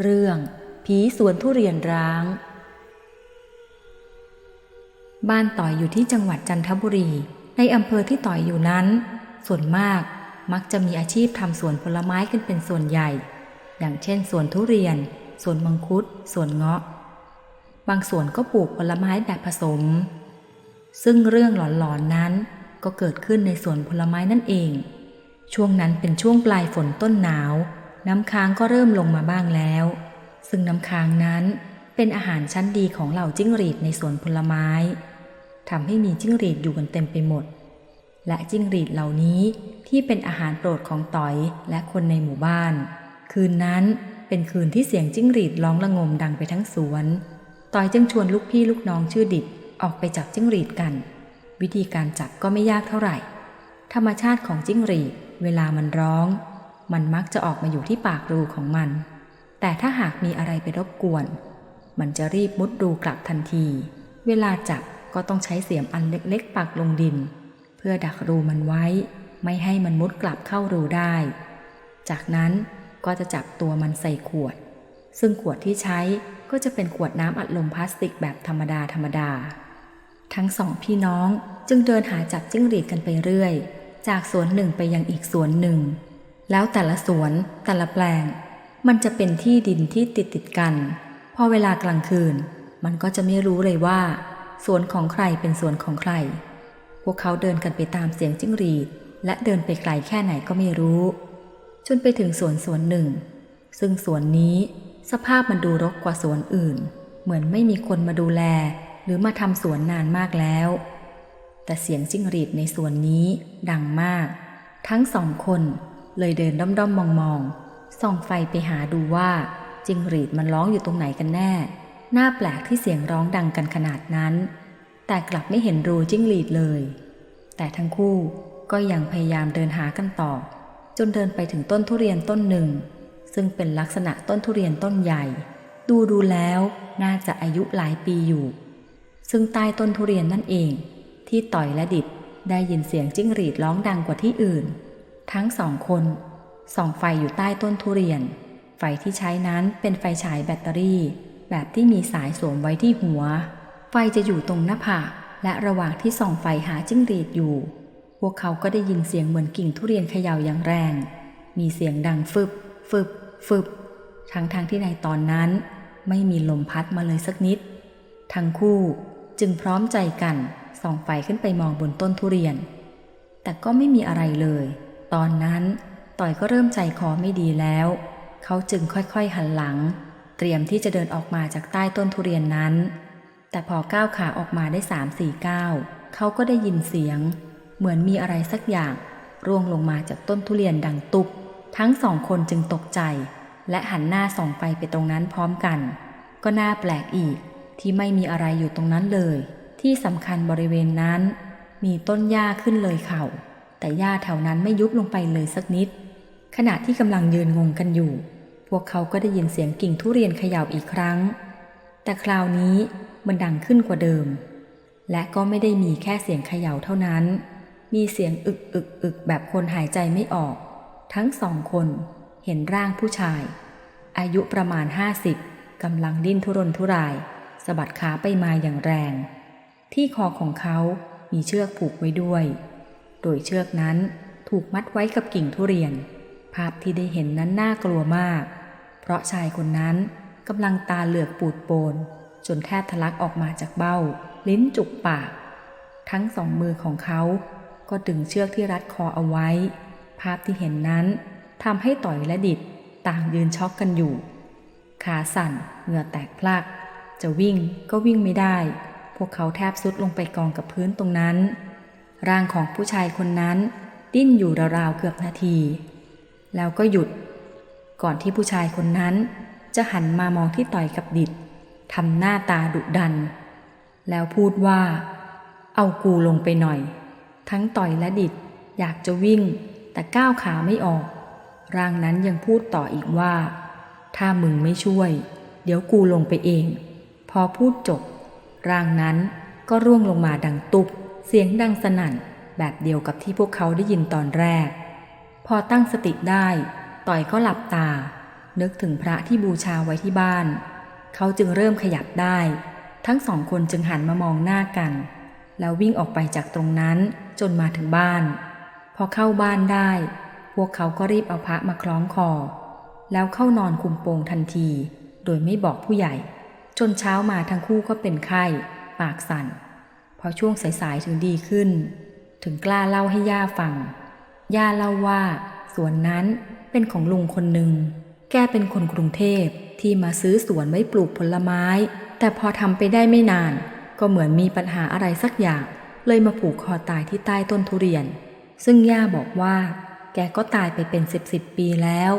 เรื่อง ผีสวนทุเรียนร้าง บ้านต่อยอยู่ที่จังหวัดจันทบุรี ในอำเภอที่ต่อยอยู่นั้น ส่วนมากมักจะมีอาชีพทำสวนผลไม้กันเป็นส่วนใหญ่ อย่างเช่นสวนทุเรียน สวนมังคุด สวนเงาะ บางสวนก็ปลูกผลไม้แบบผสม ซึ่งเรื่องหลอนๆนั้นก็เกิดขึ้นในสวนผลไม้นั่นเอง ช่วงนั้นเป็นช่วงปลายฝนต้นหนาว น้ำค้างก็เริ่มลงมาบ้างแล้ว ซึ่งน้ำค้างนั้นเป็นอาหารชั้นดีของเหล่าจิ้งหรีดในสวนผลไม้ทำให้มีจิ้งหรีดอยู่กันเต็มไปหมด และจิ้งหรีดเหล่านี้ที่เป็นอาหารโปรดของต๋อยและคนในหมู่บ้าน คืนนั้นเป็นคืนที่เสียงจิ้งหรีดร้องระงมดังไปทั้งสวนต๋อยจึงชวนลูกพี่ลูกน้องชื่อดิดออกไปจับจิ้งหรีดกัน วิธีการจับก็ไม่ยากเท่าไหร่ ธรรมชาติของจิ้งหรีดเวลามันร้อง มันมักจะออกมาอยู่ที่ปากรูของมัน แต่ถ้าหากมีอะไรไปรบกวน มันจะรีบมุดรูกลับทันที เวลาจับก็ต้องใช้เสียมอันเล็กๆปักลงดิน เพื่อดักรูมันไว้ ไม่ให้มันมุดกลับเข้ารูได้ จากนั้นก็จะจับตัวมันใส่ขวด ซึ่งขวดที่ใช้ก็จะเป็นขวดน้ำอัดลมพลาสติกแบบธรรมดาธรรมดา ทั้งสองพี่น้องจึงเดินหาจับจิ้งหรีดกันไปเรื่อย จากสวนหนึ่งไปยังอีกสวนหนึ่ง แล้วแต่ละสวนแต่ละแปลง มันจะเป็นที่ดินที่ติดติดกัน พอเวลากลางคืน มันก็จะไม่รู้เลยว่า สวนของใครเป็นสวนของใคร พวกเขาเดินกันไปตามเสียงจิ้งหรีด และเดินไปไกลแค่ไหนก็ไม่รู้ จนไปถึงสวนสวนหนึ่ง ซึ่งสวนนี้สภาพมันดูรกกว่าสวนอื่น เหมือนไม่มีคนมาดูแล หรือมาทำสวนนานมากแล้ว แต่เสียงจิ้งหรีดในสวนนี้ดังมาก ทั้งสองคน เลยเดินด้อมด้อมมองมองๆส่องไฟไปหาดูว่าจิ้งหรีดมันร้องอยู่ตรงไหนกันแน่ น่าแปลกที่เสียงร้องดังกันขนาดนั้น แต่กลับไม่เห็นรูจิ้งหรีดเลย แต่ทั้งคู่ก็ยังพยายามเดินหากันต่อ จนเดินไปถึงต้นทุเรียนต้นหนึ่ง ซึ่งเป็นลักษณะต้นทุเรียนต้นใหญ่ ดูดูแล้วน่าจะอายุหลายปีอยู่ ซึ่งใต้ต้นทุเรียนนั่นเอง ที่ต่อยและดิดได้ยินเสียงจิ้งหรีดร้องดังกว่าที่อื่น ทั้งสองคนส่องไฟอยู่ใต้ต้นทุเรียน ไฟที่ใช้นั้นเป็นไฟฉายแบตเตอรี่ แบบที่มีสายสวมไว้ที่หัว ไฟจะอยู่ตรงหน้าผากและระหว่างที่ส่องไฟหาจิ้งหรีดอยู่ พวกเขาก็ได้ยินเสียงเหมือนกิ่งทุเรียนเขย่าอย่างแรง มีเสียงดังฟึบฟึบฟึบทั้งทางๆที่ในตอนนั้น ไม่มีลมพัดมาเลยสักนิด ทั้งคู่จึงพร้อมใจกันส่องไฟขึ้นไปมองบนต้นทุเรียน แต่ก็ไม่มีอะไรเลย ตอนนั้นต่อยก็เริ่มใจคอไม่ดีแล้ว เขาจึงค่อยๆหันหลัง เตรียมที่จะเดินออกมาจากใต้ต้นทุเรียนนั้น แต่พอก้าวขาออกมาได้สามสี่ก้าวเขาก็ได้ยินเสียง เหมือนมีอะไรสักอย่างร่วงลงมาจากต้นทุเรียนดังตุบทั้งสองคนจึงตกใจ และหันหน้าส่องไฟไปตรงนั้นพร้อมกัน ก็น่าแปลกอีกที่ไม่มีอะไรอยู่ตรงนั้นเลย ที่สำคัญบริเวณนั้น มีต้นหญ้าขึ้นเลยเข่า แต่หญ้าแถวนั้นไม่ยุบลงไปเลยสักนิด ขณะที่กำลังยืนงงกันอยู่ พวกเขาก็ได้ยินเสียงกิ่งทุเรียนเขย่าอีกครั้ง แต่คราวนี้มันดังขึ้นกว่าเดิม และก็ไม่ได้มีแค่เสียงเขย่าเท่านั้น มีเสียงอึกอึกอึกแบบคนหายใจไม่ออก ทั้งสองคนเห็นร่างผู้ชาย อายุประมาณห้าสิบกำลังดิ้นทุรนทุรายสะบัดขาไปมาอย่างแรง ที่คอของเขามีเชือกผูกไว้ด้วย โดยเชือกนั้นถูกมัดไว้กับกิ่งทุเรียน ภาพที่ได้เห็นนั้นน่ากลัวมาก เพราะชายคนนั้นกำลังตาเหลือกปูดโปน จนแทบทะลักออกมาจากเบ้า ลิ้นจุกปาก ทั้งสองมือของเขา ก็ดึงเชือกที่รัดคอเอาไว้ ภาพที่เห็นนั้นทำให้ต่อยและดิดต่างยืนช็อกกันอยู่ ขาสั่นเหงื่อแตกพลัก จะวิ่งก็วิ่งไม่ได้ พวกเขาแทบสุดลงไปกองกับพื้นตรงนั้น ร่างของผู้ชายคนนั้น ดิ้นอยู่ราวๆเกือบนาที แล้วก็หยุด ก่อนที่ผู้ชายคนนั้น จะหันมามองที่ต่อยกับดิดทำหน้าตาดุดัน แล้วพูดว่า เอากูลงไปหน่อย ทั้งต่อยและดิดอยากจะวิ่ง แต่ก้าวขาไม่ออก ร่างนั้นยังพูดต่ออีกว่า ถ้ามึงไม่ช่วย เดี๋ยวกูลงไปเอง พอพูดจบ ร่างนั้นก็ร่วงลงมาดังตุบ เสียงดังสนั่นแบบเดียวกับที่พวกเขาได้ยินตอนแรก พอตั้งสติได้ ต่อยก็หลับตา นึกถึงพระที่บูชาไว้ที่บ้าน เขาจึงเริ่มขยับได้ ทั้งสองคนจึงหันมามองหน้ากัน แล้ววิ่งออกไปจากตรงนั้นจนมาถึงบ้าน พอเข้าบ้านได้ พวกเขาก็รีบเอาพระมาคล้องคอ แล้วเข้านอนคุมโปงทันที โดยไม่บอกผู้ใหญ่ จนเช้ามาทั้งคู่ก็เป็นไข้ ปากสั่น พอช่วงสายๆถึงดีขึ้น ถึงกล้าเล่าให้ย่าฟัง ย่าเล่าว่าสวนนั้นเป็นของลุงคนหนึ่ง แกเป็นคนกรุงเทพที่มาซื้อสวนไว้ปลูกผลไม้ แต่พอทำไปได้ไม่นาน ก็เหมือนมีปัญหาอะไรสักอย่าง เลยมาผูกคอตายที่ใต้ต้นทุเรียน ซึ่งย่าบอกว่า แกก็ตายไปเป็นสิบสิบปีแล้ว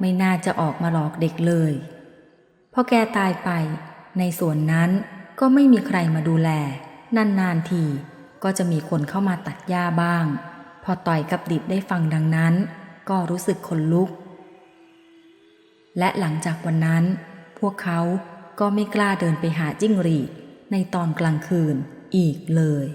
ไม่น่าจะออกมาหลอกเด็กเลย พอแกตายไป ในสวนนั้นก็ไม่มีใครมาดูแล นานๆทีก็จะมีคนเข้ามาตัดหญ้าบ้าง พอต่อยกับดิดได้ฟังดังนั้น ก็รู้สึกขนลุก และหลังจากวันนั้น พวกเขาก็ไม่กล้าเดินไปหาจิ้งหรีดในตอนกลางคืนอีกเลย